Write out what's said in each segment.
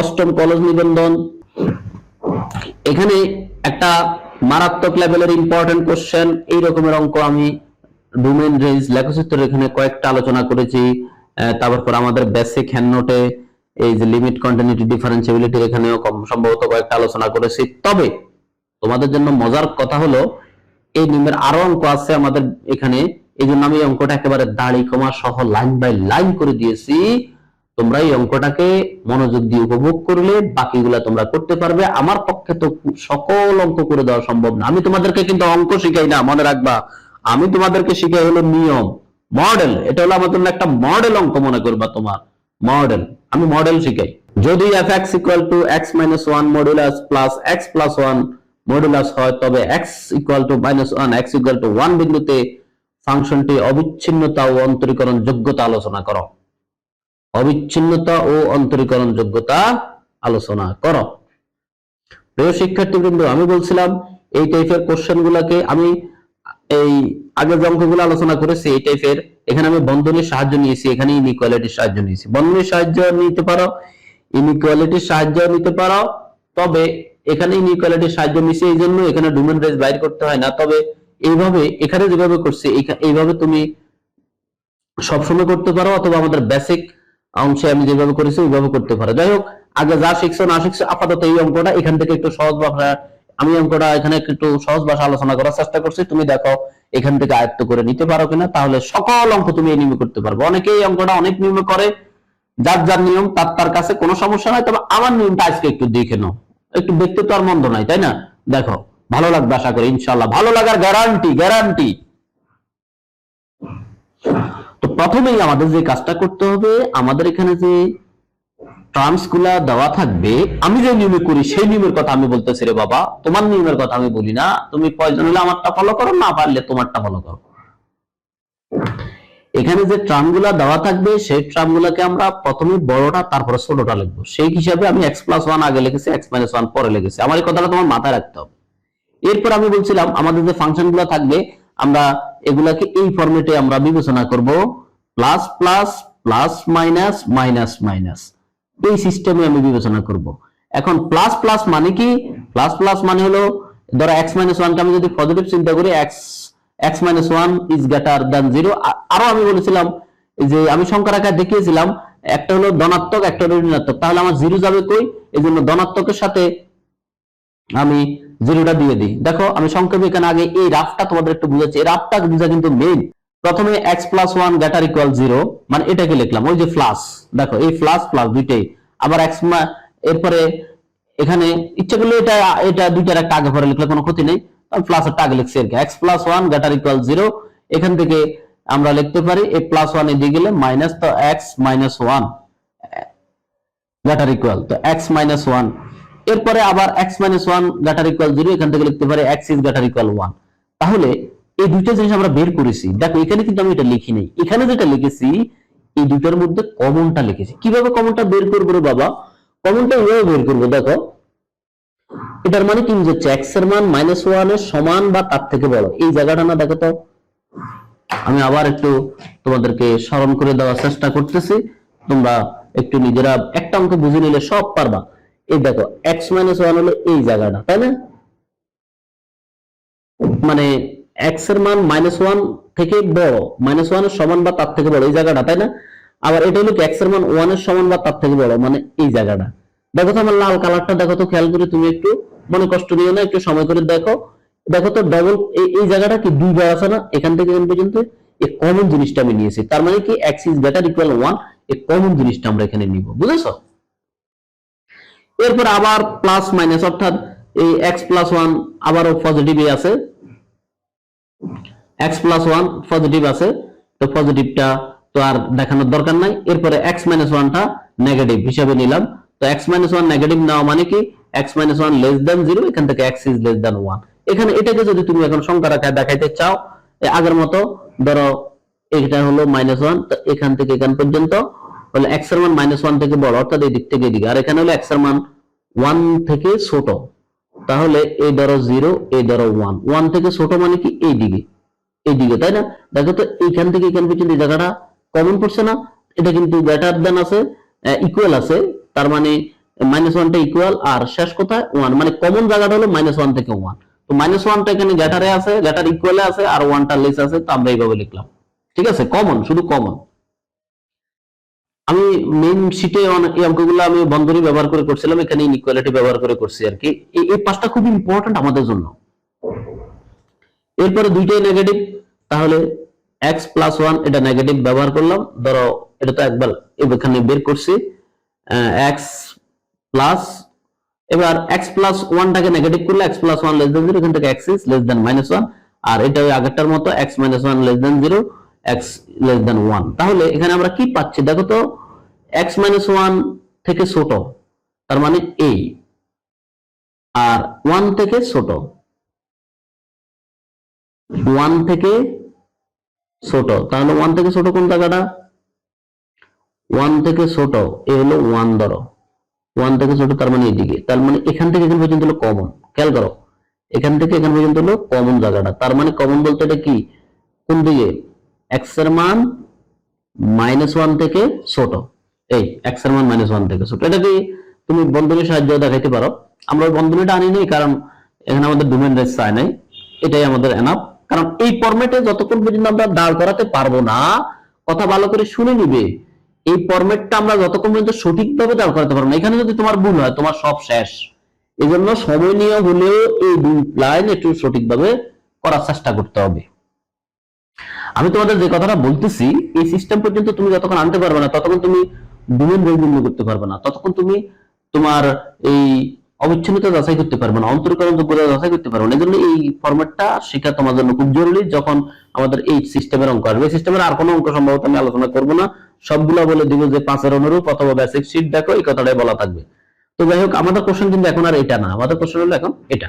অষ্টম কলেজ নিবন্ধন। এখানে একটা মারাত্মক লেভেলের ইম্পর্টেন্ট কোশ্চেন এই রকমের অঙ্ক আমি ডোমেন রেঞ্জ লেখচিত্রের এখানে কয়েকটা আলোচনা করেছি। তারপর আমাদের বেসিক হ্যান্ড নোটে এই যে লিমিট কন্টিনিউটি ডিফারেন্সিবিলিটি এখানেও কম সম্ভবত কয়েকটা আলোচনা করেছি। তবে তোমাদের জন্য মজার কথা হলো, এই নিয়মের আরও অঙ্ক আছে আমাদের এখানে। এই জন্য আমি অঙ্কটা একেবারে দাড়ি, কমা সহ লাইন বাই লাইন করে দিয়েছি। তোমরা এই অঙ্কটাকে মনোযোগ দিয়ে উপভোগ করলে বাকিগুলা তোমরা করতে পারবে। আমার পক্ষে তো সকল অঙ্ক করে দেওয়া সম্ভব না। আমি তোমাদেরকে কিন্তু অঙ্ক শিখাই না, মনে রাখবা। আমি তোমাদেরকে শিখাই হলো নিয়ম, মডেল। এটা হলো আমার জন্য একটা মডেল অঙ্ক, মনে করবা তোমার। মডেল, আমি মডেল শিখাই। যদি F X equal to X minus one modulus plus X plus one modulus হয়, তবে X equal to minus one X equal to one বিন্দুতে ফাংশনটি অবিচ্ছিন্নতা ও অন্তরীকরণ যোগ্যতা আলোচনা করো। অবিচ্ছিন্নতা ও অন্তরীকরণ যোগ্যতা আলোচনা করো। প্রিয় শিক্ষার্থীবৃন্দ, আমি বলছিলাম, এই টাইপের কোশ্চেন গুলাকে আমি, এই আগের অঙ্কগুলো আলোচনা করেছি, এই টাইপের এখানে আমি বন্ধনীর সাহায্য নিয়েছি, এখানে ইনইকুয়ালিটির সাহায্য নিয়েছি। বন্ধনীর সাহায্য নিতে পারো ইনইকুয়ালিটির সাহায্য নিতে পারো, তবে এখানে ইনইকুয়ালিটির সাহায্য নিয়েছি এই জন্য এখানে ডোমেন রেঞ্জ বাইর করতে হয় না। তবে এইভাবে, এখানে যেভাবে করছি এইভাবে তুমি সবসময় করতে পারো, অথবা আমাদের বেসিক অংশে আমি যেভাবে করেছি, ওইভাবে করতে পারো। যাই হোক, আগে যা শিখছো, না শিখছো, আপাতত এই অঙ্কটা এখান থেকে একটু সহজ ভাষা আমি অঙ্কটা এখানে একটু সহজ ভাষা আলোচনা করার চেষ্টা করছি। তুমি দেখো, এখান থেকে আয়ত্ত করে নিতে পারো কিনা, তাহলে সকল অঙ্ক তুমি এই নিয়মে করতে পারবে। অনেকেই এই অঙ্কটা অনেক নিয়মে করে, যার যার নিয়ম, তার তার কাছে কোনো সমস্যা নাই, তবে আমার নিয়মটা আজকে একটু দেখে নাও। একটু দেখতে তো আর মন্দ নাই, তাই না? দেখো, ভালো লাগবে আশা করি ইনশাল্লাহ ভালো লাগার গ্যারান্টি গ্যারান্টি তো প্রথমেই আমাদের যে কাজটা করতে হবে, আমাদের এখানে যে টার্মসগুলা দেওয়া থাকবে, আমি যে নিয়মে করি সেই নিয়মের কথা আমি বলতেছি রে বাবা। তোমার নিয়মের কথা আমি বলি না। তুমি প্রয়োজন হলে আমারটা ফলো করো, না পারলে তোমারটা ফলো করো। এখানে যে ট্রামগুলা দেওয়া থাকবে, সেই ট্রাম গুলাকে আমরা প্রথমে বড়টা, তারপরে ছোটটা লিখব। সেই হিসাবে আমি এক্স প্লাস ওয়ান আগে লিখেছি এক্স মাইনাস ওয়ান পরে লিখেছি। আমার এই কথাটা তোমার মাথায় রাখতে হবে। এরপর আমি বলছিলাম, আমাদের যে ফাংশনগুলো থাকবে, আমরা এগুলাকে এই ফরম্যাটে আমরা বিবেচনা করব plus plus plus minus minus minus এই সিস্টেমে আমি বিবেচনা করব। এখন প্লাস প্লাস মানে কি? প্লাস প্লাস মানে হলো, ধরো এক্স মাইনাস ওয়ানকে আমি যদি পজিটিভ চিন্তা করি X X minus one is greater than zero আরও আমি বলেছিলাম যে আমি সংখ্যার আকার দেখিয়েছিলাম, একটা হলো ধনাত্মক, একটা হলো ঋণাত্মক। তাহলে আমার জিরো যাবে কই? এই জন্য ধনাত্মকের সাথে আমি জিরোটা দিয়ে দিই। দেখো, আমি সংক্ষেপে এখানে আগে এই রাফটা তোমাদের একটু বুঝাচ্ছি। এই রাফটা বুঝা কিন্তু মেইন প্রথমে X plus one greater equal zero মানে এটাকে লিখলাম, ওই যে প্লাস দেখো, এই প্লাস প্লাস দুইটাই। আবার এক্স এরপরে এখানে ইচ্ছা করলে এটা এটা দুইটার একটা আগে পরে লিখলে কোনো ক্ষতি নেই। প্লাস একটা আগে লিখছি আর কি। X plus one greater equal zero এখান থেকে আমরা লিখতে পারি এই প্লাস ওয়ান দিয়ে গেলে মাইনাস তো X minus one greater equal তো এক্স মাইনাস ওয়ান এরপরে আবার X minus one greater equal zero এখান থেকে লিখতে পারে X is greater equal one তাহলে এই দুইটা জিনিস আমরা বের করেছি। দেখো, এখানে কিন্তু আমি এটা লিখি নাই এখানে যেটা লিখেছি, এই দুটোর মধ্যে কমনটা লিখেছি। কীভাবে কমনটা বের করব রে বাবা? কমনটা এইভাবে বের করব, দেখো। এটার মানে কি বুঝাচ্ছে? এক্সের মান মাইনাস ওয়ানের সমান বা তার থেকে বড়। এই জায়গাটা না, দেখো তো। আমি আবার একটু তোমাদেরকে স্মরণ করে দেওয়ার চেষ্টা করতেছি। তোমরা একটু নিজেরা একটা অঙ্ক বুঝে নিলে সব পারবা। এই দেখো এক্স মাইনাস ওয়ান হলো এই জায়গাটা, তাই না? মানে এক্সের মান মাইনাস ওয়ান থেকে বড় মাইনাস ওয়ানের সমান বা তার থেকে বড়, এই জায়গাটা, তাই না? আবার এটা হলো এক্সের মান ওয়ানের সমান বা তার থেকে বড় মানে এই জায়গাটা। দেখো তো আমার লাল কালারটা দেখো তো খেয়াল করে তুমি একটু মনে কষ্ট নিও না, একটু সময় করে দেখো। দেখো তো ডবল এই জায়গাটা কি দুই দুইবার আছে না? এখান থেকে এখান পর্যন্ত এই কমন জিনিসটা আমি নিয়েছি। তার মানে কি X is greater equal one এই কমন জিনিসটা আমরা এখানে নিব, বুঝেছ? এরপর আবার প্লাস মাইনাস অর্থাৎ এই এক্স প্লাস ওয়ান আবারও পজিটিভ আছে। এক্স প্লাস ওয়ান পজিটিভ আছে, তো পজিটিভটা তো আর দেখানোর দরকার নাই। এরপরে এক্স মাইনাস ওয়ানটা নেগেটিভ হিসাবে নিলাম। তো এক্স মাইনাস ওয়ান নেগেটিভ নেওয়া মানে কি? X minus one less than zero এখান থেকে X is less than one এখানে এটাকে যদি তুমি এখন সংখ্যা রাখায় দেখাইতে চাও আগের মতো ধরো এটা হলো মাইনাস ওয়ান তো এখান থেকে এখান পর্যন্ত হলো এক্সের মান মাইনাস ওয়ান থেকে বড়, অর্থাৎ এই দিক থেকে এদিকে। আর এখানে হলো এক্সের মান ওয়ান থেকে ছোট। তাহলে এই ধরো জিরো এই ধরো ওয়ান ওয়ান থেকে ছোট মানে কি? এই দিকে এই দিকে তাই না? দেখো তো, এইখান থেকে এখান পর্যন্ত এই জায়গাটা কমন পড়ছে না? এটা কিন্তু গ্রেটার দেন আছে ইকুয়াল আছে। তার মানে মাইনাস ওয়ানটা ইকুয়াল আর শেষ কোথায়? ওয়ান মানে কমন জায়গাটা হলো মাইনাস ওয়ান থেকে ওয়ান তো মাইনাস ওয়ানটা এখানে গ্যাটারে আছে গ্যাটার ইকুয়ালে আছে, আর ওয়ানটা লেস আছে, তো আমরা এইভাবে লিখলাম। ঠিক আছে? কমন শুধু কমন আমি মেইন শিটে এই অঙ্কগুলো আমি বন্ধনী ব্যবহার করে করছিলাম এখানে ইনইকুয়ালিটি ব্যবহার করে করছি আর কি। এই- পাঁচটা খুব ইম্পর্টেন্ট আমাদের জন্য। এরপরে দুইটাই নেগেটিভ তাহলে এক্স প্লাস ওয়ান এটা নেগেটিভ ব্যবহার করলাম। ধরো, এটা তো একবার এখানে বের করছি। এক্স প্লাস এবার এক্স প্লাস ওয়ানটাকে নেগেটিভ করলে X plus one less than zero এখান থেকে X is less than minus one আর এটা ওই আগেরটার মতো X minus one less than zero X less than one তাহলে এখানে আমরা কি পাচ্ছি? দেখো তো এক্স মাইনাস ওয়ান থেকে ছোট, তার মানে এই আর ওয়ান থেকে ছোট ওয়ান থেকে ছোট, তাহলে ওয়ান থেকে ছোট কোন জায়গাটা ওয়ান থেকে ছোট, এ হলো ওয়ান ধরো ওয়ান থেকে ছোট তার মানে এদিকে, তার মানে এখান থেকে এখান পর্যন্ত হলো কমন খেয়াল করো, এখান থেকে এখান পর্যন্ত হলো কমন জায়গাটা, তার মানে কমন বলতে এটা কি? কোন দিকে? এক্সের মান মাইনাস ওয়ান থেকে ছোট। এই এক্সের মান মাইনাস ওয়ান থেকে ছোট। এটা কি তুমি বন্ধনীর সাহায্য দেখাইতে পারো। আমরা ওই বন্ধনীটা আনি নাই কারণ এখানে আমাদের ডোমেন রেস চাই নাই। এটাই আমাদের এনাফ কারণ এই ফরম্যাটে যতক্ষণ পর্যন্ত আমরা দাঁড় করাতে পারব না, কথা ভালো করে শুনে নিবে। এই ফরম্যাটটা আমরা যতক্ষণ পর্যন্ত সঠিকভাবে দাঁড় করাতে পারব না। এখানে যদি তোমার ভুল হয়, তোমার সব শেষ। এই জন্য সময় নিয়ে হলেও এই দুই লাইন একটু সঠিকভাবে করার চেষ্টা করতে হবে। আমি তোমাদের যে কথাটা বলতেছি, এই সিস্টেম পর্যন্ত তুমি যতক্ষণ আনতে পারবে না, ততক্ষণ তুমি ডোমেন বৈগুণ্য করতে পারবে না। ততক্ষণ তুমি তোমার এই অবিচ্ছিন্নতা যাচাই করতে পারবে না, অন্তরীকরণ যোগ্যতা যাচাই করতে পারবে না। এই জন্য এই ফরম্যাটটা শেখা তোমার জন্য খুব জরুরি যখন আমাদের এই সিস্টেমের অঙ্ক আসবে। এই সিস্টেমের আর কোনো অঙ্ক সম্ভবত আমি আলোচনা করব না। সবগুলো বলে দিব যে পাঁচের অনুরূপ অথবা বেসিক শিট দেখো, এই কথাটাই বলা থাকবে। তো যাই হোক, আমাদের কোশ্চেন কিন্তু এখন আর এটা না। আমাদের কোশ্চেন হলো এখন এটা।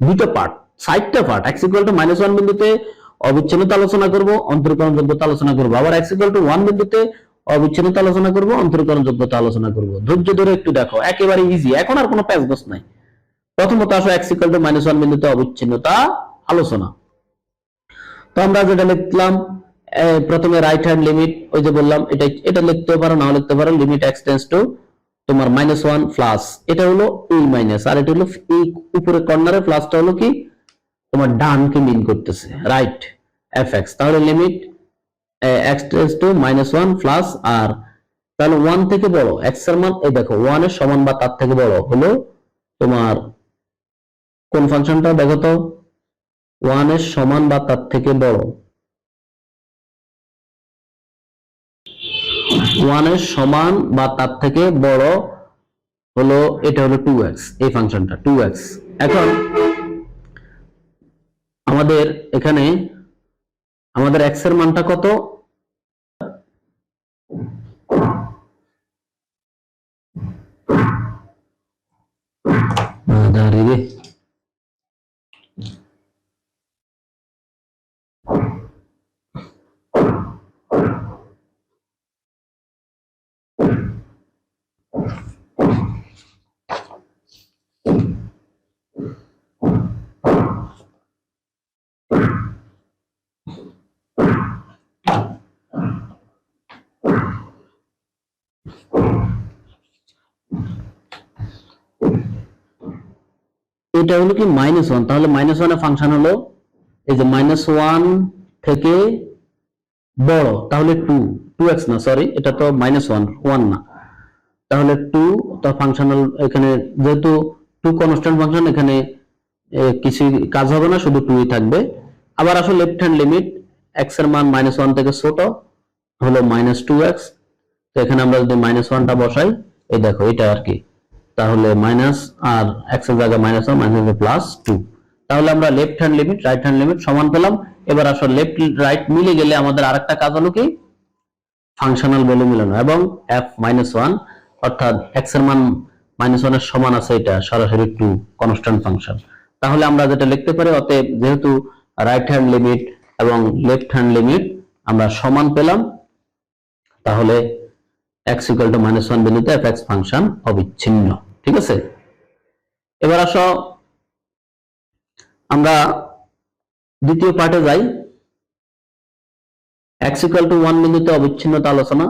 দুটো পার্ট সাইডটা part X equal to minus one বিন্দুতে অবিচ্ছিন্নতা আলোচনা করব অন্তরীকরণ যোগ্যতা আলোচনা করব। আবার এক্স ইকুয়াল টু ওয়ান বিন্দুতে অবিচ্ছিন্নতা আলোচনা করব অন্তরীকরণ যোগ্যতা আলোচনা করব। ধৈর্য ধরে একটু দেখো, একেবারে ইজি এখন আর কোনো প্যাচগোস নাই। প্রথমত আসো X equal to minus one বিন্দুতে অবিচ্ছিন্নতা আলোচনা। তো আমরা যেটা লিখলাম প্রথমে রাইট হ্যান্ড লিমিট ওই যে বললাম, এটা এটা লিখতে পারো, নাও লিখতে পারো লিমিট এক্স টেন্স টু তোমার মাইনাস ওয়ান প্লাস এটা হলো এই মাইনাস আর এটা হলো এই উপরে কর্নারে প্লাসটা হলো কি? তোমার ডানকে মিন করতেছে? রাইট এফ এক্স তাহলে limit X tends to minus one plus আর তাহলে ওয়ান থেকে বড় এক্সের মান, এই দেখো ওয়ানের সমান বা তার থেকে বড় হলো তোমার কোন ফাংশনটা দেখো তো ওয়ানের সমান বা তার থেকে বড় ওয়ানের সমান বা তার থেকে বড় হলো, এটা হলো টু এক্স এই ফাংশনটা টু এক্স এখন আমাদের এখানে আমাদের এক্সের মানটা কত? রে এটা হলো কি মাইনাস ওয়ান তাহলে মাইনাস ওয়ানের ফাংশন হলো এই যে মাইনাস ওয়ান থেকে বড়, তাহলে টু টু এক্স না সরি এটা তো মাইনাস ওয়ান ওয়ান না। তাহলে টু তো ফাংশনাল এখানে যেহেতু টু কনস্ট্যান্ট ফাংশন এখানে কিছু কাজ হবে না, শুধু টুই থাকবে। আবার আসলে লেফট হ্যান্ড লিমিট এক্সের মান মাইনাস ওয়ান থেকে ছোট, হলো মাইনাস টু এক্স তো এখানে আমরা যদি মাইনাস ওয়ানটা বসাই, এই দেখো, এটা আর কি। তাহলে মাইনাস আর এক্সের জায়গায় minus one minus plus two তাহলে আমরা left hand limit right hand limit সমান পেলাম। এবার আসলে লেফট রাইট মিলে গেলে আমাদের আরেকটা কাজ হলো কি? ফাংশনাল ভ্যালু মিলানো এবং এফ মাইনাস ওয়ান অর্থাৎ এক্সের মান মাইনাস ওয়ানের সমান আছে এটা, সরাসরি টু কনস্ট্যান্ট ফাংশন তাহলে আমরা যেটা লিখতে পারি, অতএব যেহেতু রাইট হ্যান্ড লিমিট এবং লেফট হ্যান্ড লিমিট আমরা সমান পেলাম, তাহলে X equal to minus one বিন্দুতে এফ এক্স ফাংশন অবিচ্ছিন্ন। ঠিক আছে? এবার আসো, আমরা দ্বিতীয় পার্টে যাই। এক্স ইকুয়াল টু ওয়ান বিন্দুতে অবিচ্ছিন্নতা আলোচনা।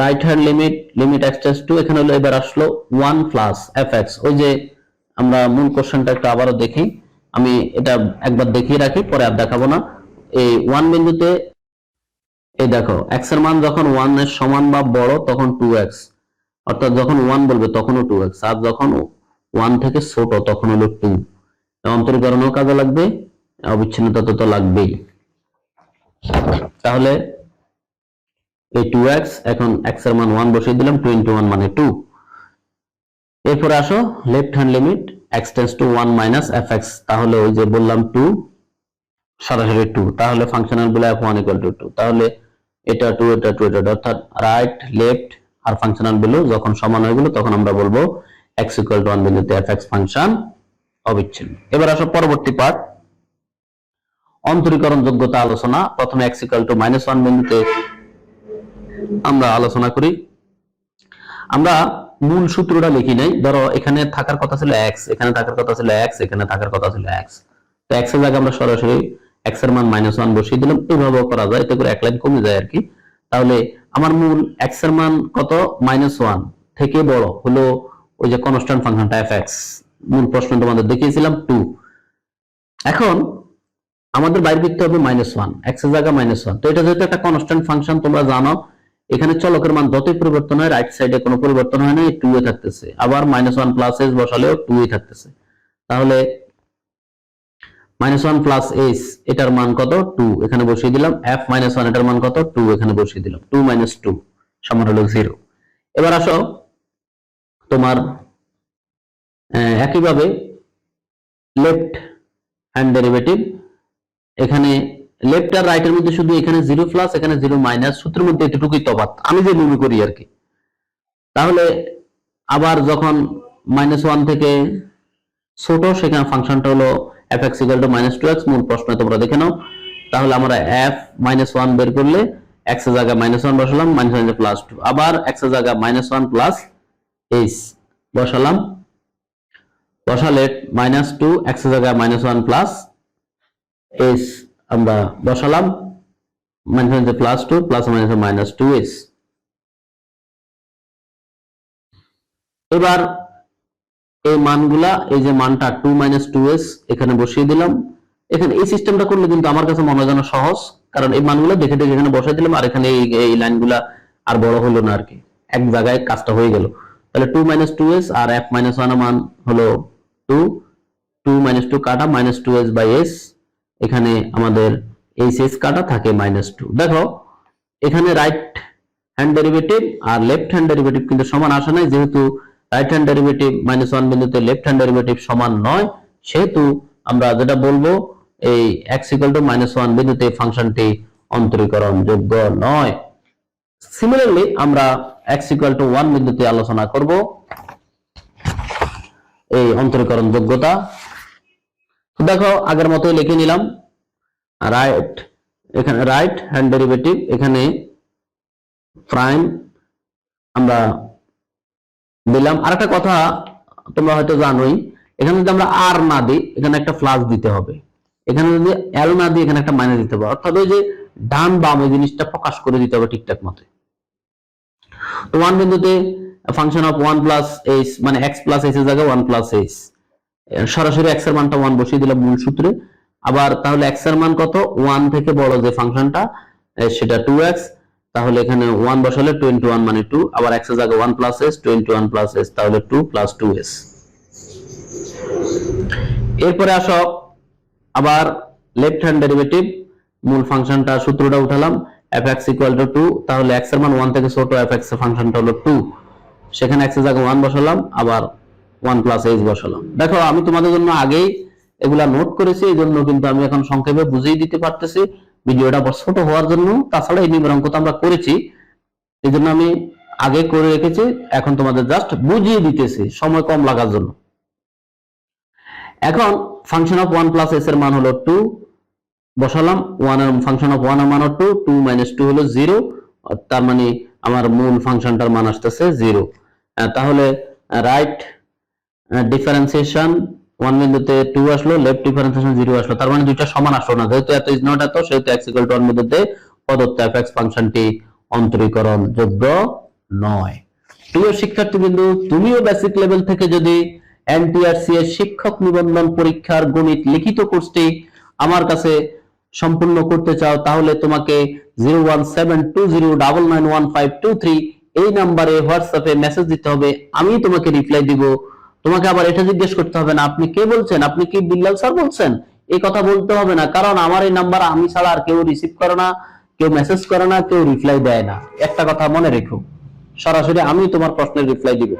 Right hand limit limit X tends to এখানে হলো এবার আসলো ওয়ান প্লাস এফ এক্স ওই যে আমরা মূল কোশ্চেনটা একটু আবারও দেখি। আমি এটা একবার দেখিয়ে রাখি, পরে আর দেখাবো না। এই ওয়ান বিন্দুতে, এই দেখো এক্সের মান যখন ওয়ানের সমান বা বড়, তখন টু এক্স অর্থাৎ যখন ওয়ান বলবে, তখনও টু এক্স আর যখন ওয়ান থেকে ছোট তখন হলো টু অন্তরীকরণও কাজে লাগবে অবিচ্ছিন্নতা তো তো লাগবেই। তাহলে এই টু এক্স এখন এক্সের মান ওয়ান বসিয়ে দিলাম টোয়েন্টি ওয়ান মানে টু এরপরে আসো left hand limit x tends to one minus f x তাহলে ওই যে বললাম টু সরাসরি টু তাহলে ফাংশনালগুলো f one equal to two তাহলে এটা টু এটা টু এটা অর্থাৎ রাইট লেফট আর ফাংশনাল বিলু যখন সমান হয়ে গেল, তখন আমরা বলব এক্স ইকুয়াল টু ওয়ান বিন্দুতে এফ ফাংশন অবিচ্ছিন্ন। এবার আসো পরবর্তী পার্ট অন্তরীকরণ যোগ্যতা আলোচনা। প্রথমে এক্স ইকুয়াল টু মাইনাস বিন্দুতে আমরা আলোচনা করি। আমরা মূল সূত্রটা লিখি নাই। ধরো, এখানে থাকার কথা ছিল এক্স এখানে থাকার কথা ছিল এক্স এখানে থাকার কথা ছিল এক্স তো এক্সের জায়গায় আমরা সরাসরি এক্সের মান মাইনাস ওয়ান বসিয়ে দিলাম। এইভাবেও করা যায়। এতে করে এক লাইন কমে যায় আর কি। তাহলে আমার মূল এক্সের মান কত? মাইনাস ওয়ান থেকে বড় হলো ওই যে কনস্ট্যান্ট ফাংশনটা এক্স মূল প্রশ্ন তোমাদের দেখিয়েছিলাম টু এখন আমাদের বাইরে করতে হবে মাইনাস ওয়ান এক্সের জায়গা মাইনাস ওয়ান তো এটা যেহেতু একটা কনস্ট্যান্ট ফাংশন তোমরা জানো, এখানে চলকের মান যতই পরিবর্তন হয় রাইট সাইডে কোনো পরিবর্তন হয় না টু এ থাকতেছে। আবার মাইনাস ওয়ান প্লাস এস বসালেও টু এ থাকতেছে। তাহলে মাইনাস ওয়ান প্লাস এস এটার মান কত? টু। এখানে বসিয়ে দিলাম। এফ মাইনাস ওয়ান, এটার মান কত? টু। এখানে বসিয়ে দিলাম। Two minus two. সমান হলো জিরো। এবার আসো। তোমার একইভাবে লেফট হ্যান্ড ডেরিভেটিভ। এখানে লেফট আর রাইটের মধ্যে শুধু এখানে জিরো প্লাস, এখানে জিরো মাইনাস, সূত্রের মধ্যে এতটুকুই তফাৎ। আমি যে মনে করি আর কি। তাহলে আবার যখন মাইনাস ওয়ান থেকে ছোট, সেখানে ফাংশনটা হলো f x equal to minus two x মূল প্রশ্ন তোমরা দেখে নাও। তাহলে আমরা এফ মাইনাস ওয়ান বের করলে এক্সের জায়গায় মাইনাস ওয়ান বসালাম মাইনাস ওয়ান প্লাস টু আবার এক্সের জায়গায় মাইনাস ওয়ান প্লাস এইচ বসালাম। বসালে মাইনাস টু এক্সের জায়গায় মাইনাস ওয়ান প্লাস এস আমরা বসালাম। Minus plus two plus minus minus two s এবার এই মানগুলা, এই যে মানটা টু মাইনাস টু এস এখানে বসিয়ে দিলাম। এখানে এই সিস্টেমটা করলে কিন্তু আমার কাছে মনে যেন সহজ, কারণ এই মানগুলো দেখে দেখে এখানে বসাই দিলাম, আর এখানে এই লাইনগুলা আর বড় হলো না আর কি এক জায়গায় কাজটা হয়ে গেল। তাহলে টু মাইনাস টু এস আর এফ মাইনাস ওয়ান মান হলো টু টু মাইনাস টু কাটা minus two s by s এখানে আমাদের এইচ এস কাটা থাকে মাইনাস টু দেখো, এখানে রাইট হ্যান্ড ডেরিভেটিভ আর লেফট হ্যান্ড ডেরিভেটিভ কিন্তু সমান আসে নাই, যেহেতু right hand derivative minus one বিন্দুতে লেফট হ্যান্ড ডেরিভেটিভ সমান নয়। সেহেতু আমরা যেটা বলব, এই x equal to minus one বিন্দুতে ফাংশনটি অন্তরীকরণ যোগ্য নয়। সিমিলারলি আমরা এক্স ইকুয়াল টু ওয়ান বিন্দুতে আলোচনা করব, এই অন্তরীকরণ যোগ্যতা। দেখো, আগের মতোই লিখে নিলাম। রাইট এখানে রাইট হ্যান্ড ডেরিভেটিভ এখানে প্রাইম আমরা দিলাম। আর একটা কথা তোমরা হয়তো জানোই, এখানে যদি আমরা আর না দিই, এখানে একটা প্লাস দিতে হবে। এখানে যদি এল না দিই, এখানে একটা মাইনাস দিতে হবে। অর্থাৎ ওই যে ডান বাম ওই জিনিসটা প্রকাশ করে দিতে হবে ঠিকঠাক মতো। তো ওয়ান বিন্দুতে function of one plus h মানে এক্স প্লাস এইচ এর জায়গায় ওয়ান প্লাস এইচ সরাসরি এক্সের মানটা ওয়ান বসিয়ে দিলাম মূল সূত্রে। আবার তাহলে এক্সের মান কত? ওয়ান থেকে বড় যে ফাংশনটা সেটা টু এক্স তাহলে এখানে ওয়ান বসালে টোয়েন্টি ওয়ান মানে টু আবার এক্সের জায়গায় one plus s twenty one plus s তাহলে টু প্লাস টু এস এরপরে আসো, আবার লেফট হ্যান্ড ডেরিভেটিভ মূল ফাংশনটা সূত্রটা উঠালাম f x equal to two তাহলে এক্সের মান ওয়ান থেকে ছোট এফ এক্সের ফাংশনটা হলো টু সেখানে এক্সের জায়গায় ওয়ান বসালাম, আবার ওয়ান প্লাস এইচ বসালাম। দেখো, আমি তোমাদের জন্য আগেই এগুলা নোট করেছি এই জন্য কিন্তু আমি এখন সংক্ষেপে বুঝিয়ে দিতে পারতেছি। ভিডিওটা ছোট হওয়ার জন্য, তাছাড়া এই অঙ্ক তো আমরা করেছি। এই জন্য আমি আগে করে রেখেছি, এখন তোমাদের জাস্ট বুঝিয়ে দিতেছি, সময় কম লাগার জন্য। এখন function of one plus s এর মান হলো টু বসালাম ওয়ানের ফাংশন অফ ওয়ানের মান টু টু মাইনাস টু হলো জিরো তার মানে আমার মূল ফাংশনটার মান আসতেছে জিরো তাহলে রাইট ডিফারেন্সিয়েশন ওয়ান বিন্দুতে টু আসলো লেফট ডিফারেন্সিয়েশন জিরো আসলো। তার মানে দুইটা সমান আসলো না। যেহেতু এত ইজ নট এত, সেহেতু এক্স ইকুয়াল টু ওয়ান বিন্দুতে প্রদত্ত এফ এক্স ফাংশনটি অন্তরীকরণ যোগ্য নয়। প্রিয় শিক্ষার্থীবৃন্দু, তুমিও বেসিক লেভেল থেকে যদি এনটিআরসি এর শিক্ষক নিবন্ধন পরীক্ষার গণিত লিখিত কোর্সটি আমার কাছে সম্পূর্ণ করতে চাও, তাহলে তোমাকে zero one seven two zero double nine one five two three এই নাম্বারে হোয়াটসঅ্যাপে মেসেজ দিতে হবে। আমি তোমাকে রিপ্লাই দিব তোমাকে আবার এটা জিজ্ঞেস করতে হবে না, আপনি কে বলছেন? আপনি কি বিল্লাল স্যার বলছেন? এই কথা বলতে হবে না, কারণ আমার এই নাম্বার আমি ছাড়া আর কেউ রিসিভ করে না, কেউ মেসেজ করে না, কেউ রিপ্লাই দেয় না। একটা কথা মনে রেখো, সরাসরি আমি তোমার প্রশ্নের রিপ্লাই দিব।